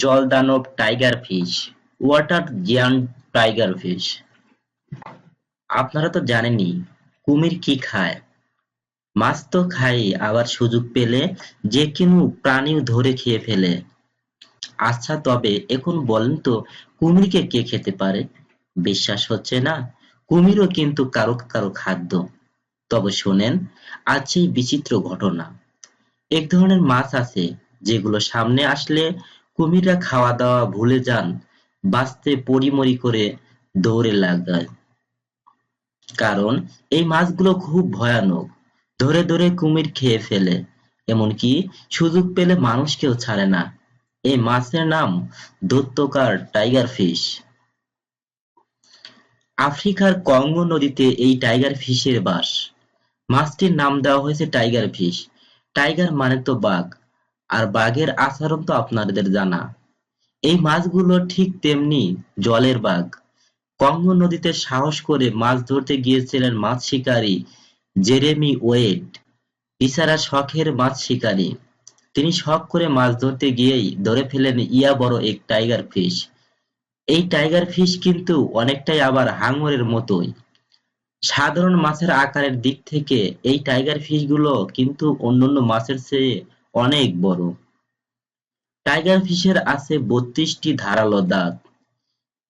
জলদানব tiger fish, water giant tiger fish. আপনারা তো জানেনই, কুমির কি খায়? মাছ তো খায়, আবার সুযোগ পেলে যে কোনো প্রাণীও ধরে খেয়ে ফেলে। আচ্ছা তবে এখন বলেন তো, কুমিরকে কে খেতে পারে? বিশ্বাস হচ্ছে না, কুমিরও কিন্তু কারও কারও খাদ্য। তবে শোনেন, আজ সেই বিচিত্র ঘটনা। এক ধরনের মাছ আছে, যেগুলো সামনে আসলে কুমিররা খাওয়া দাওয়া ভুলে যান, বাঁচতে পরিমরি করে দৌড়ে লাগায়। কারণ এই মাছগুলো খুব ভয়ানক। ধরে ধরে কুমির খেয়ে ফেলে। এমনকি সুযোগ পেলে মানুষকেও ছাড়ে না। এই মাছের নাম দৈত্যকার টাইগার ফিশ। আফ্রিকার কঙ্গো নদীতে এই টাইগার ফিশের বাস। মাছটির নাম দেওয়া হয়েছে টাইগার ফিশ। টাইগার মানে তো বাঘ। আর বাঘের আচরণ তো আপনাদের জানা। এই মাছগুলো ঠিক তেমনি জলের বাঘ। কঙ্গো নদীতে সাহস করে মাছ ধরতে গিয়েছিলেন মাছ শিকারী জেরেমি ওয়েড ইসারা শখের মাছ শিকারী। তিনি শখ করে মাছ ধরতে গিয়েই ধরে ফেলেন ইয়া বড় এক টাইগার ফিশ। এই টাইগার ফিশ কিন্তু অনেকটাই আবার হাঙরের মতোই। সাধারণ মাছের আকারের দিক থেকে এই টাইগার ফিশগুলো কিন্তু অন্যান্য মাছের চেয়ে অনেক বড়। টাইগার ফিশের আছে বত্রিশটি ধারালো দাঁত।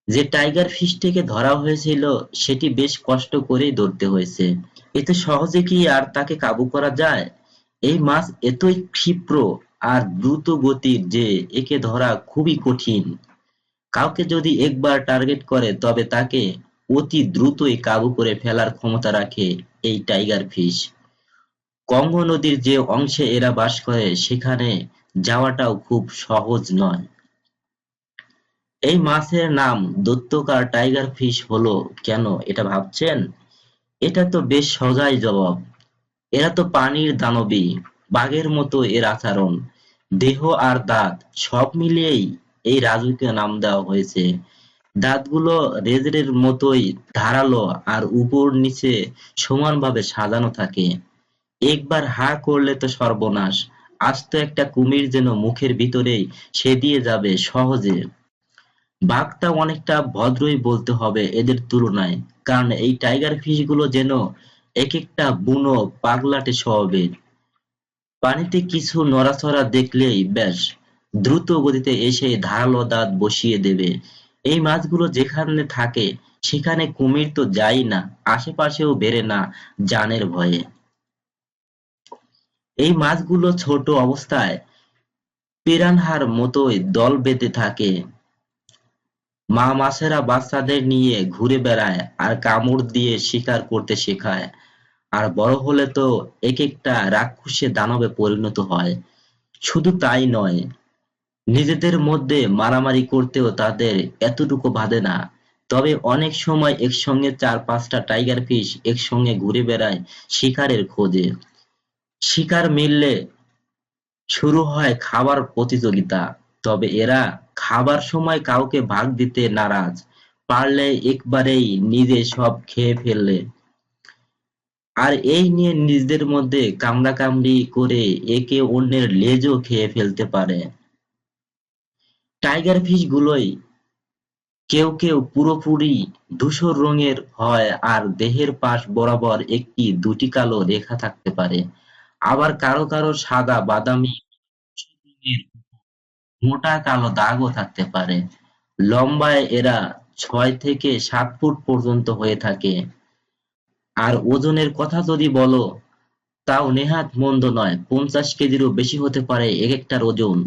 যে টাইগার ফিশটিকে ধরা হয়েছিল, সেটি বেশ কষ্ট করেই ধরতে হয়েছে। এতে সহজে কি আর তাকে কাবু করা যায়? এই মাছ এতই ক্ষিপ্র আর দ্রুত গতির যে একে ধরা খুবই কঠিন। কাউকে যদি একবার টার্গেট করে, তবে তাকে অতি দ্রুতই কাবু করে ফেলার ক্ষমতা রাখে এই টাইগার ফিশ। কঙ্গো নদীর যে অংশে এরা বাস করে, সেখানে যাওয়াটাও খুব সহজ নয়। এই মাছের নাম দৈত্যকার টাইগার ফিশ হলো কেন এটা ভাবছেন? এটা তো বেশ সজাই জবাব। এরা তো পানির দানবী, বাঘের মতো এর আচরণ, দেহ আর দাঁত সব মিলিয়েই এই রাজুকে নাম দেওয়া হয়েছে। দাঁতগুলো রেজরের মতোই ধারালো আর উপর নিচে সমানভাবে সাজানো থাকে। একবার হা করলে তো সর্বনাশ আস্ত একটা কুমির যেন মুখের ভিতরেই সে দিয়ে যাবে সহজে। বাঘটা অনেকটা ভদ্রই বলতে হবে এদের তুলনায়, কারণ এই টাইগার ফিশগুলো যেন এক একটা বুনো পাগলাটে স্বভাবের পানিতে কিছু নড়াচড়া দেখলেই ব্যাস, দ্রুত গতিতে এসে ধারালো দাঁত বসিয়ে দেবে। এই মাছগুলো যেখানে থাকে, সেখানে কুমির তো যায় না, আশেপাশেও বেড়ে না জানের ভয়ে। এই মাছগুলো ছোট অবস্থায় পিরানহার মতোই দল বেঁধে থাকে। মা মাছেরা বাচ্চাদের নিয়ে ঘুরে বেড়ায় আর কামড় দিয়ে শিকার করতে শেখায়। আর বড় হলে তো এক একটা রাক্ষসে দানবে পরিণত হয়। শুধু তাই নয়, নিজেদের মধ্যে মারামারি করতেও তাদের এতটুকু বাধে না। তবে অনেক সময় একসঙ্গে চার পাঁচটা টাইগার ফিশ একসঙ্গে ঘুরে বেড়ায় শিকারের খোঁজে। শিকার মিললে শুরু হয় খাবার প্রতিযোগিতা, তবে এরা খাবার সময় কাউকে ভাগ দিতে নারাজ। পারলে একবারেই নিজে সব খেয়ে ফেললে। আর এই নিয়ে নিজেদের মধ্যে কামড়াকামড়ি করে একে অন্যের লেজও খেয়ে ফেলতে পারে। টাইগার ফিশ গুলোই কেউ কেউ পুরোপুরি ধূসর রঙের হয় আর দেহের পাশ বরাবর একটি দুটি কালো রেখা থাকতে পারে। আবার কারও কারও সাদা বাদামি মোটা কালো দাগও থাকতে পারে। লম্বায় এরা ছয় থেকে সাত ফুট পর্যন্ত হয়ে থাকে। আর ওজনের কথা যদি বলো, তাও নেহাত মন্দ নয়। পঞ্চাশ কেজিরও বেশি হতে পারে এক একটার ওজন।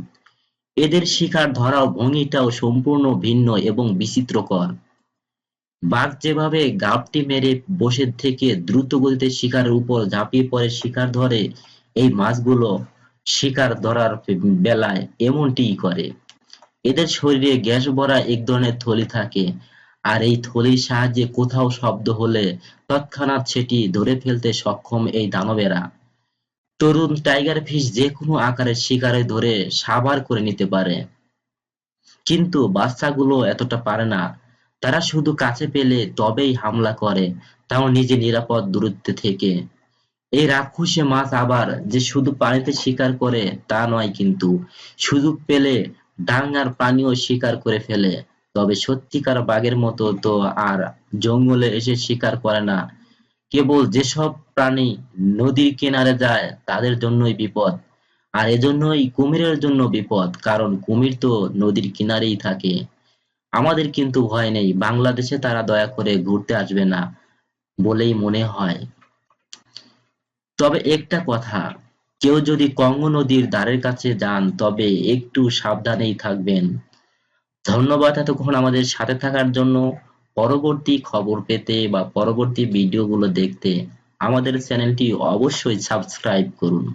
এদের শিকার ধরাও ভঙ্গিটাও সম্পূর্ণ ভিন্ন এবং বিচিত্রকর। বাঘ যেভাবে গাবটি মেরে বসে থেকে দ্রুত গতিতে শিকারের উপর ঝাঁপিয়ে পড়ে শিকার ধরে, এই মাছগুলো শিকার ধরার বেলায় এমনটিই করে। এদের শরীরে গ্যাস ভরা এক ধরনের থলি থাকে, আর এই থলির সাহায্যে কোথাও শব্দ হলে তৎক্ষণাৎ সেটি ধরে ফেলতে সক্ষম এই দানবেরা। তরুণ টাইগার ফিশ যে কোনো আকারের শিকারে ধরে সাবার করে নিতে পারে। কিন্তু বাচ্চাগুলো এতটা পারে না। তারা শুধু কাছে পেলে তবেই হামলা করে, তাও নিজে নিরাপদ দূরত্বে থেকে। এই রাক্ষসে মাছ আবার যে শুধু পানিতে শিকার করে, তা নয় কিন্তু সুযোগ পেলে ডাঙ্গার প্রাণীও শিকার করে ফেলে। তবে সত্যিকার বাঘের মতো তো আর জঙ্গলে এসে শিকার করে না। কেবল যেসব প্রাণী নদীর কিনারে যায়, তাদের জন্যই বিপদ। আর এজন্যই কুমিরের জন্য বিপদ, কারণ কুমির তো নদীর কিনারেই থাকে। আমাদের কিন্তু ভয় নেই। বাংলাদেশে তারা দয়া করে ঘুরতে আসবে না বলেই মনে হয়। তবে একটা কথা, কেউ যদি কঙ্গো নদীর দ্বারের কাছে যান, তবে একটু সাবধানেই থাকবেন। ধন্যবাদ এতক্ষণ আমাদের সাথে থাকার জন্য। পরবর্তী খবর পেতে বা পরবর্তী ভিডিওগুলো দেখতে আমাদের চ্যানেলটি অবশ্যই সাবস্ক্রাইব করুন।